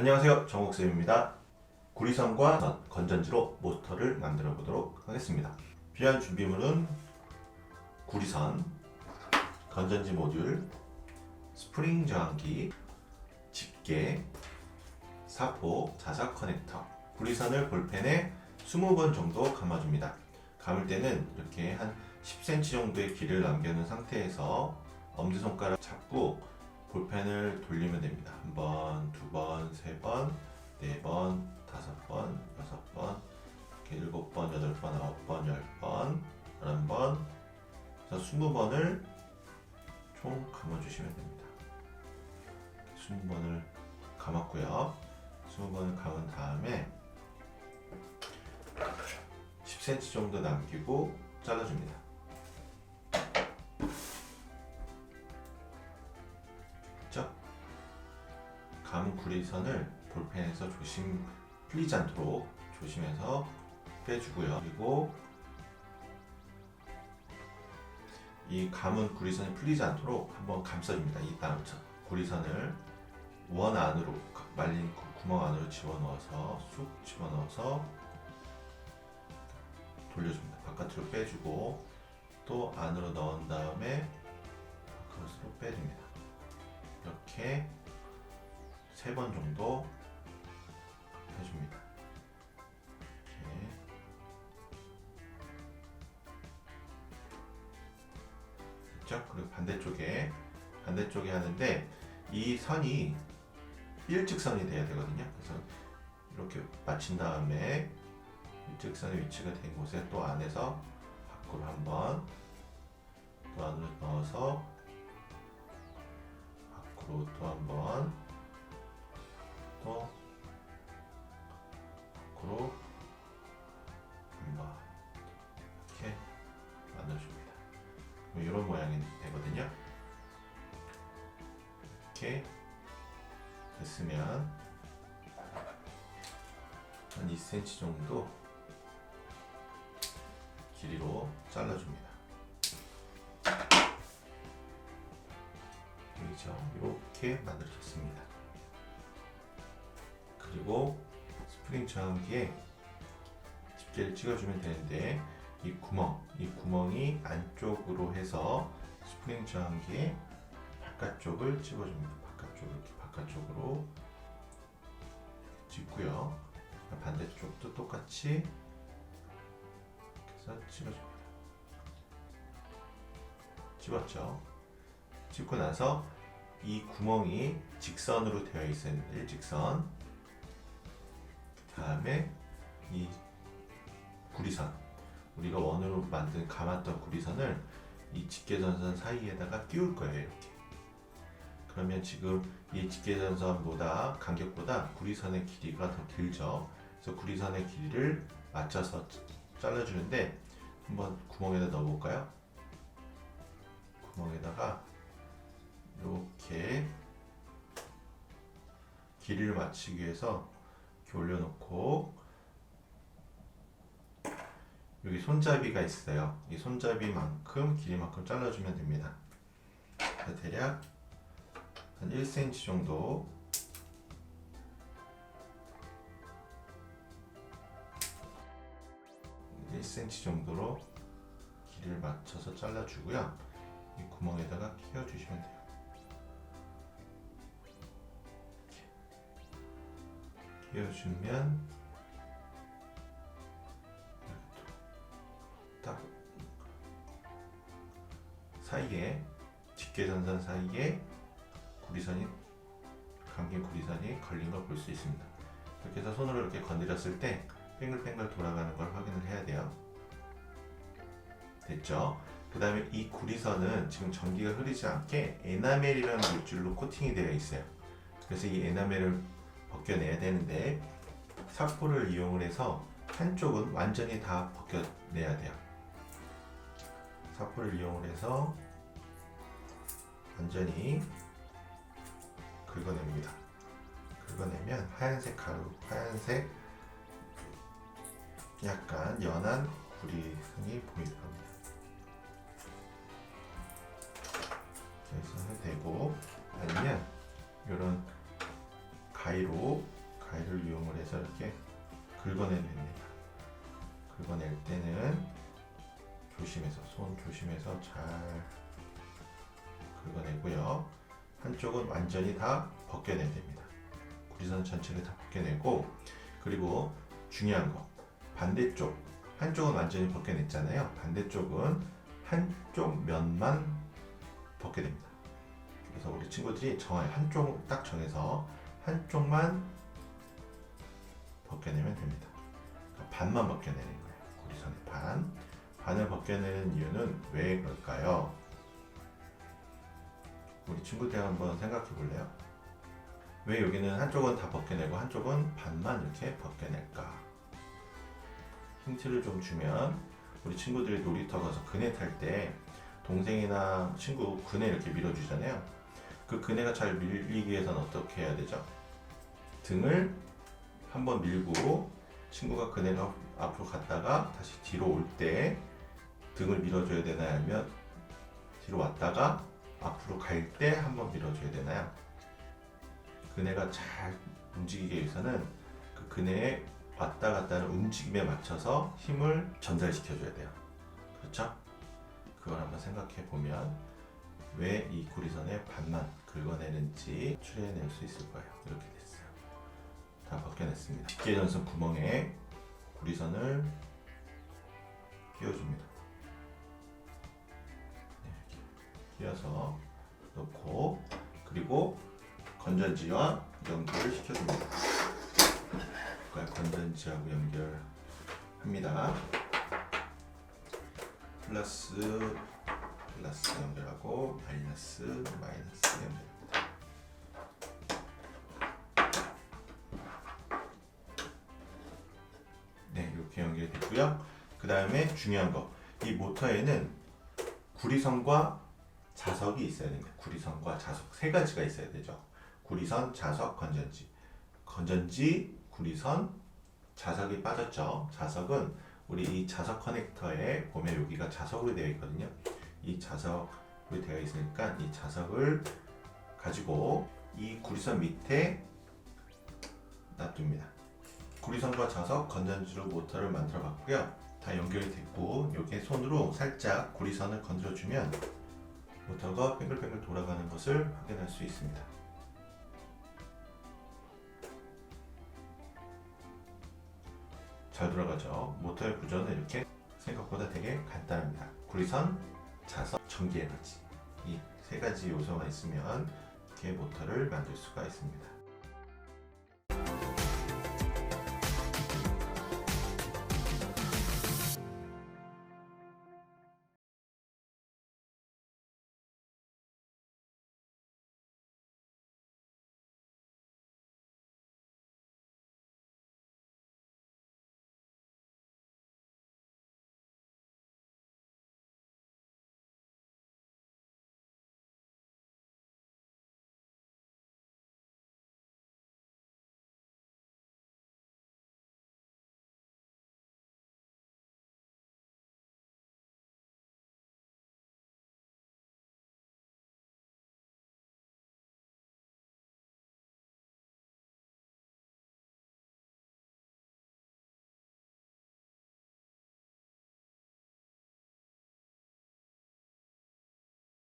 안녕하세요. 정옥쌤입니다. 구리선과 건전지로 모터를 만들어 보도록 하겠습니다. 필요한 준비물은 구리선 건전지 모듈 스프링 저항기 집게 사포 자석 커넥터. 구리선을 볼펜에 20번 정도 감아줍니다. 감을 때는 이렇게 한 10cm 정도의 길이를 남겨놓은 상태에서 엄지손가락 잡고 볼펜을 돌리면 됩니다. 한 번, 두 번, 세 번, 네 번, 다섯 번, 여섯 번, 이렇게 일곱 번, 여덟 번, 아홉 번, 열 번, 열한 번, 그래서 스무 번을 총 감아주시면 됩니다. 스무 번을 감았고요. 스무 번을 감은 다음에 10cm 정도 남기고 잘라줍니다. 구리선을 볼펜에서 조심 풀리지 않도록 조심해서 빼주고요. 그리고 이 감은 구리선이 풀리지 않도록 한번 감싸줍니다. 이 다음 구리선을 원 안으로 말린 구- 구멍 안으로 집어넣어서 쑥 집어넣어서 돌려줍니다. 바깥으로 빼주고 또 안으로 넣은 다음에 바깥으로 빼줍니다. 이렇게 세 번 정도 해줍니다. 됐죠? 그리고 반대쪽에 반대쪽에 하는데 이 선이 일직선이 돼야 되거든요. 그래서 이렇게 맞춘 다음에 일직선의 위치가 된 곳에 또 안에서 밖으로 한번 또 안으로 넣어서 밖으로 또 한번 또 밖으로 한번 이렇게 만들어줍니다. 이런 모양이 되거든요. 이렇게 됐으면 한 2cm 정도 길이로 잘라줍니다. 이렇게 만들어졌습니다. 그리고 스프링 저항기에 집게를 찍어주면 되는데 이 구멍, 이 구멍이 안쪽으로 해서 스프링 저항기에 바깥쪽을 찍어줍니다. 바깥쪽을 이렇게 바깥쪽으로 찍고요. 반대쪽도 똑같이 해서 찍어줍니다. 찍었죠. 찍고 나서 이 구멍이 직선으로 되어 있어야 됩니다. 일직선. 다음에 이 구리선. 우리가 원으로 만든 감았던 구리선을 이 집게전선 사이에다가 끼울 거예요. 이렇게. 그러면 지금 이 집게전선보다 간격보다 구리선의 길이가 더 길죠. 그래서 구리선의 길이를 맞춰서 잘라주는데 한번 구멍에다 넣어볼까요? 구멍에다가 이렇게 길이를 맞추기 위해서 이렇게 올려놓고 여기 손잡이가 있어요. 이 손잡이만큼 길이만큼 잘라주면 됩니다. 대략 한 1cm 정도 일 c m 정도로 길이를 맞춰서 잘라주고요. 이 구멍에다가 끼워주시면 돼요. 끼워주면 딱 사이에 집게전선 사이에 구리선이 감긴 구리선이 걸린 걸 볼 수 있습니다. 이렇게 해서 손으로 이렇게 건드렸을 때 뱅글뱅글 돌아가는 걸 확인을 해야 돼요. 됐죠? 그 다음에 이 구리선은 지금 전기가 흐르지 않게 에나멜이라는 물질로 코팅이 되어 있어요. 그래서 이 에나멜을 벗겨내야 되는데 사포를 이용을 해서 한쪽은 완전히 다 벗겨내야 돼요. 사포를 이용을 해서 완전히 긁어냅니다. 긁어내면 하얀색 가루, 하얀색 약간 연한 구리선이 보일 겁니다. 해도 되고 아니면 이런 가위로 가위를 이용을 해서 이렇게 긁어내줍니다. 긁어낼 때는 조심해서 손 조심해서 잘 긁어내고요. 한쪽은 완전히 다 벗겨내야 됩니다. 구리선 전체를 다 벗겨내고 그리고 중요한 거 반대쪽 한쪽은 완전히 벗겨냈잖아요. 반대쪽은 한쪽 면만 벗게 됩니다. 그래서 우리 친구들이 정한 한쪽 딱 정해서 한쪽만 벗겨내면 됩니다. 그러니까 반만 벗겨내는 거예요. 구리선의 반. 반을 벗겨내는 이유는 왜 그럴까요? 우리 친구들 한번 생각해 볼래요? 왜 여기는 한쪽은 다 벗겨내고 한쪽은 반만 이렇게 벗겨낼까? 힌트를 좀 주면 우리 친구들이 놀이터 가서 그네 탈 때 동생이나 친구 그네 이렇게 밀어주잖아요. 그 그네가 잘 밀리기 위해서는 어떻게 해야 되죠? 등을 한번 밀고 친구가 그네가 앞으로 갔다가 다시 뒤로 올 때 등을 밀어줘야 되나요? 아니면 뒤로 왔다가 앞으로 갈 때 한번 밀어줘야 되나요? 그네가 잘 움직이기 위해서는 그 그네의 왔다 갔다 하는 움직임에 맞춰서 힘을 전달시켜줘야 돼요. 그렇죠? 그걸 한번 생각해 보면 왜이 구리선의 반만 긁어내는지 추려낼 수 있을 거예요. 이렇게 됐어요. 다 벗겨냈습니다. 직계전선 구멍에 구리선을 끼워줍니다. 네, 끼워서 넣고 그리고 건전지와 연결을 시켜줍니다. 건전지하고 연결합니다. 플러스 플러스 연결하고 마이너스 마이너스 연결합니다. 네, 이렇게 연결됐고요. 그 다음에 중요한 거, 이 모터에는 구리선과 자석이 있어야 됩니다. 구리선과 자석 세 가지가 있어야 되죠. 구리선, 자석, 건전지. 건전지, 구리선, 자석이 빠졌죠. 자석은 우리 이 자석 커넥터에 보면 여기가 자석으로 되어 있거든요. 이 자석으로 되어 있으니까 이 자석을 가지고 이 구리선 밑에 놔둡니다. 구리선과 자석, 건전지로 모터를 만들어 봤고요. 다 연결이 됐고 여기에 손으로 살짝 구리선을 건드려 주면 모터가 뱅글뱅글 돌아가는 것을 확인할 수 있습니다. 잘 돌아가죠. 모터의 구조는 이렇게 생각보다 되게 간단합니다. 구리선, 자석, 전기 에너지 이 세 가지 요소가 있으면 이렇게 모터를 만들 수가 있습니다.